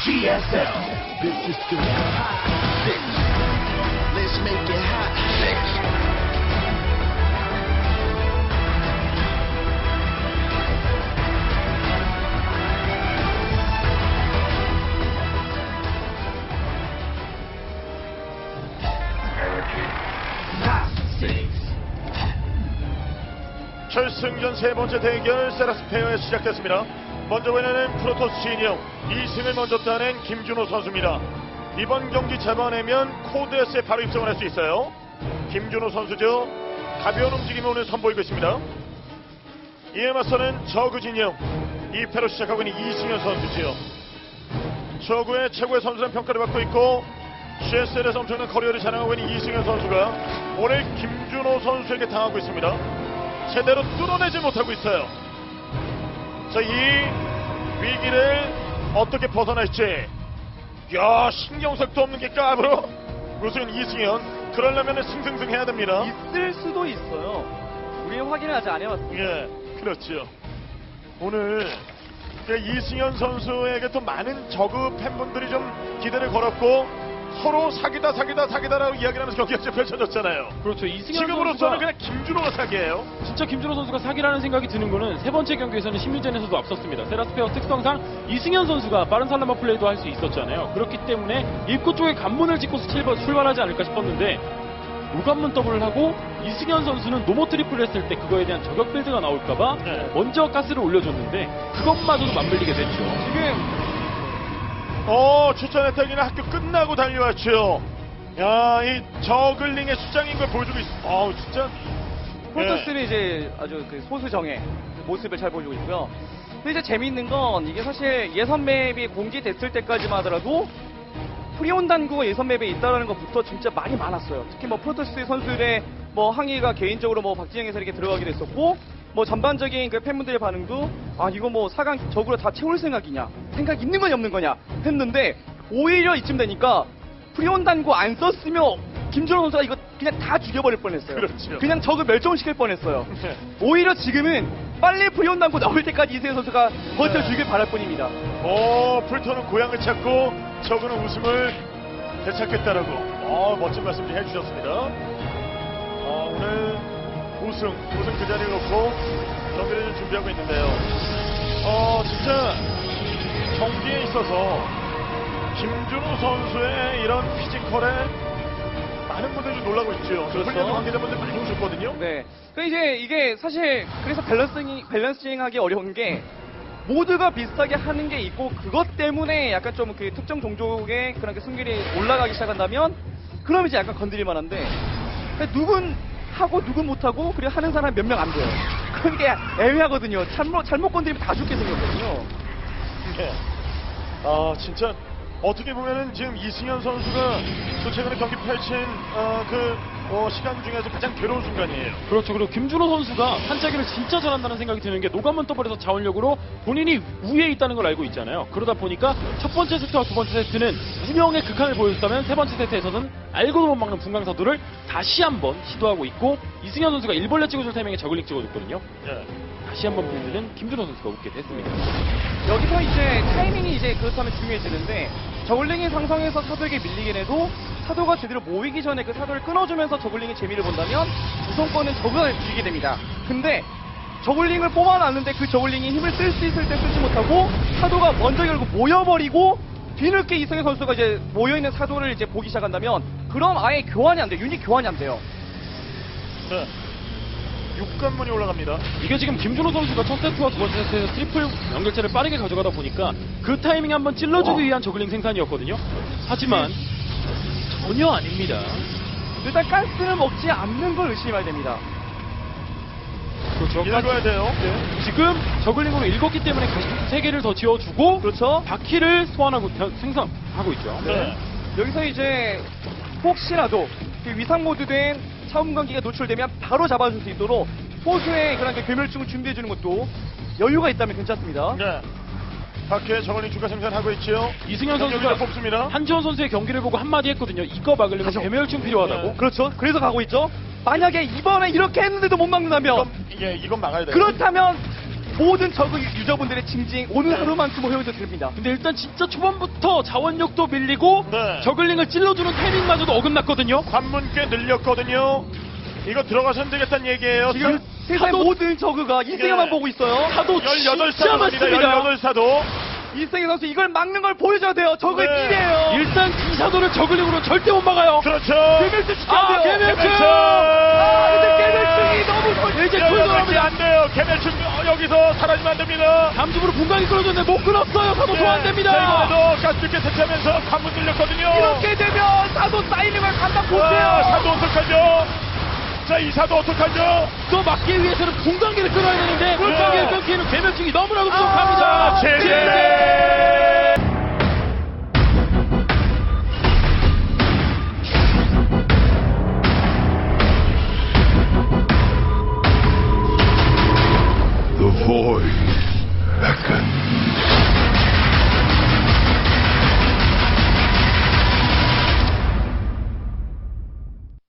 make it hot. Six. Let's make it hot. Six. 결승전 세 번째 대결 세라스 페어에 시작됐습니다. 먼저 보내는 프로토스 진영 2승을 먼저 따낸 김준호 선수입니다. 이번 경기 잡아내면 코드S에 바로 입성을 할 수 있어요. 김준호 선수죠. 가벼운 움직임을 오늘 선보이고 있습니다. 이에 맞서는 저그 진영 2패로 시작하고 있는 이승현 선수지요. 저그의 최고의 선수라는 평가를 받고 있고 CSL에서 엄청난 커리어를 자랑하고 있는 이승현 선수가 오늘 김준호 선수에게 당하고 있습니다. 제대로 뚫어내지 못하고 있어요. 자, 이 위기를 어떻게 벗어날지. 야, 신경색도 없는 게 까불어. 무슨 이승현. 그러려면 승승승 해야 됩니다. 있을 수도 있어요. 우리 확인을 아직 안 해봤습니다. 예, 그렇죠. 오늘 그 이승현 선수에게 또 많은 저그 팬분들이 좀 기대를 걸었고 서로 사기다 사기다 사기다라고 이야기를 하면서 경기가 지금 펼쳐졌잖아요. 그렇죠. 이승현 지금으로서는 선수가 그냥 김준호가 사기예요. 진짜 김준호 선수가 사기라는 생각이 드는 거는 세 번째 경기에서는 심리전에서도 앞섰습니다. 세라스페어 특성상 이승현 선수가 빠른 살라마 플레이도 할 수 있었잖아요. 그렇기 때문에 입구 쪽에 관문을 짓고 스틸버 출발하지 않을까 싶었는데 무관문 더블을 하고 이승현 선수는 노모 트리플을 했을 때 그거에 대한 저격 빌드가 나올까봐 네. 먼저 가스를 올려줬는데 그것마저도 맞물리게 됐죠. 지금 어, 추천 혜택이는 학교 끝나고 달려왔죠. 야, 이 저글링의 수장인 걸 보여주고 있어. 어우, 진짜. 프로토스는 이제 아주 그 소수정의 모습을 잘 보여주고 있고요. 근데 이제 재미있는 건 이게 사실 예선 맵이 공지됐을 때까지만 하더라도 프리온 단구가 예선 맵에 있다라는 것부터 진짜 말이 많았어요. 특히 뭐 프로토스 선수들의 뭐 항의가 개인적으로 뭐 박진영 해설에게 들어가기도 했었고 뭐 전반적인 그 팬분들의 반응도 아 이거 뭐 4강 적으로 다 채울 생각이냐 생각 있는 거냐 없는 거냐 했는데 오히려 이쯤 되니까 프리온 단구 안 썼으면 김준호 선수가 이거 그냥 다 죽여버릴 뻔했어요. 그렇죠. 그냥 적을 멸종시킬 뻔했어요. 네. 오히려 지금은 빨리 프리온 단구 나올 때까지 이세현 선수가 버텨주길 바랄 뿐입니다. 어, 풀토는 고향을 찾고 저그는 웃음을 되찾겠다라고. 어, 멋진 말씀 을 해주셨습니다. 우승, 우승 그 자리를 놓고 경기를 좀 준비하고 있는데요. 어, 진짜 경기에 있어서 김준호 선수의 이런 피지컬에 많은 분들이 좀 놀라고 있죠. 그렇죠. 훈련 관계자분들 많이 오셨거든요. 네. 그 이제 이게 사실 그래서 밸런싱 밸런싱하기 어려운 게 모두가 비슷하게 하는 게 있고 그것 때문에 약간 좀 그 특정 종족의 그런 그 승률이 올라가기 시작한다면 그럼 이제 약간 건드릴 만한데 근데 누군 하고 누군 못하고 그리고 하는 사람 몇 명 안 돼요. 그런 게 애매하거든요. 잘못 잘못 건드리면 다 죽게 생겼거든요. 네. 아 진짜 어떻게 보면은 지금 이승현 선수가 또 최근에 경기 펼친 어, 그 어, 시간 중에서 가장 괴로운 순간이에요. 그렇죠. 그리고 김준호 선수가 한자기를 진짜 잘한다는 생각이 드는 게 노감문 더블에서 자원력으로 본인이 우위에 있다는 걸 알고 있잖아요. 그러다 보니까 첫 번째 세트와 두 번째 세트는 운영의 극한을 보여줬다면 세 번째 세트에서는 알고도 못 막는 분광사도를 다시 한번 시도하고 있고 이승현 선수가 일벌레 찍어줄 타이밍에 저글링 찍어줬거든요. 예. 다시 한번 보여주는 김준호 선수가 웃게 됐습니다. 여기서 이제 타이밍이 이제 그렇다면 중요해지는데 저글링이 상성에서 사도에게 밀리긴 해도 사도가 제대로 모이기 전에 그 사도를 끊어주면서 저글링의 재미를 본다면 우선권은 저글링을 주게 됩니다. 근데 저글링을 뽑아놨는데 그 저글링이 힘을 쓸 수 있을 때 쓰지 못하고 사도가 먼저 결국 모여버리고 뒤늦게 이승현 선수가 이제 모여있는 사도를 이제 보기 시작한다면 그럼 아예 교환이 안 돼요. 유닛 교환이 안 돼요. 네. 육관문이 올라갑니다. 이게 지금 김준호 선수가 첫 세트와 두 번째 세트에서 트리플 연결체를 빠르게 가져가다 보니까 그 타이밍에 한번 찔러주기 위한 저글링 생산이었거든요. 하지만 전혀 아닙니다. 일단 가스를 먹지 않는 걸 의심해야 됩니다. 그렇죠. 읽어야 돼요. 지금 저글링으로 읽었기 때문에 가시투 세 개를 더 지어주고 그렇죠? 바퀴를 소환하고 겨- 생성하고 있죠. 네. 여기서 이제 혹시라도 그 위상 모드된 차음 관계가 노출되면 바로 잡아줄 수 있도록 소수의 그런 그 괴멸충을 준비해주는 것도 여유가 있다면 괜찮습니다. 네. 밖에 저걸링 추가 생산하고 있지요. 이승현 선수가 뽑습니다. 한지원 선수의 경기를 보고 한마디 했거든요. 이거 막으려면 가죠. 괴멸충 필요하다고. 네. 그렇죠. 그래서 가고 있죠. 만약에 이번에 이렇게 했는데도 못 막는다면 이건, 예, 이건 막아야 돼요. 그렇다면 모든 저그 유저분들의 징징 오늘 하루만큼 허용해도 됩니다. 근데 일단 진짜 초반부터 자원력도 밀리고 네. 저글링을 찔러주는 타이밍마저도 어긋났거든요. 관문 꽤 늘렸거든요. 이거 들어가서는 되겠다는 얘기예요. 지금 세상의 사도- 모든 저그가 이승엽만 예. 보고 있어요. 사도 18사도 진짜 갑니다. 많습니다. 18사도. 이승엽 선수 이걸 막는 걸 보여줘야 돼요. 저그의 네. 미래예요. 일단 기사도를 저글링으로 절대 못 막아요. 그렇죠. 개별수 시켜야 아, 돼요. 개별수! 개별수! 아, 근데 개별수 이 이제 쿨돌합니다. 안 돼요. 개별충 어, 여기서 사라지면 안 됩니다. 감집으로 분광이 끌어줬는데 못 끌었어요. 사도 소환 됩니다. 자, 이번에도 가스줄게 세차하면서 관문 늘렸거든요. 이렇게 되면 사도 걸 감당 와, 못해요. 사도 어떡하죠? 자, 이 사도 어떡하죠? 또 막기 위해서는 분광기를 끌어야 되는데 분광기를 끊기는 괴멸충이 너무나도 아, 부족합니다. 제재! void beckons.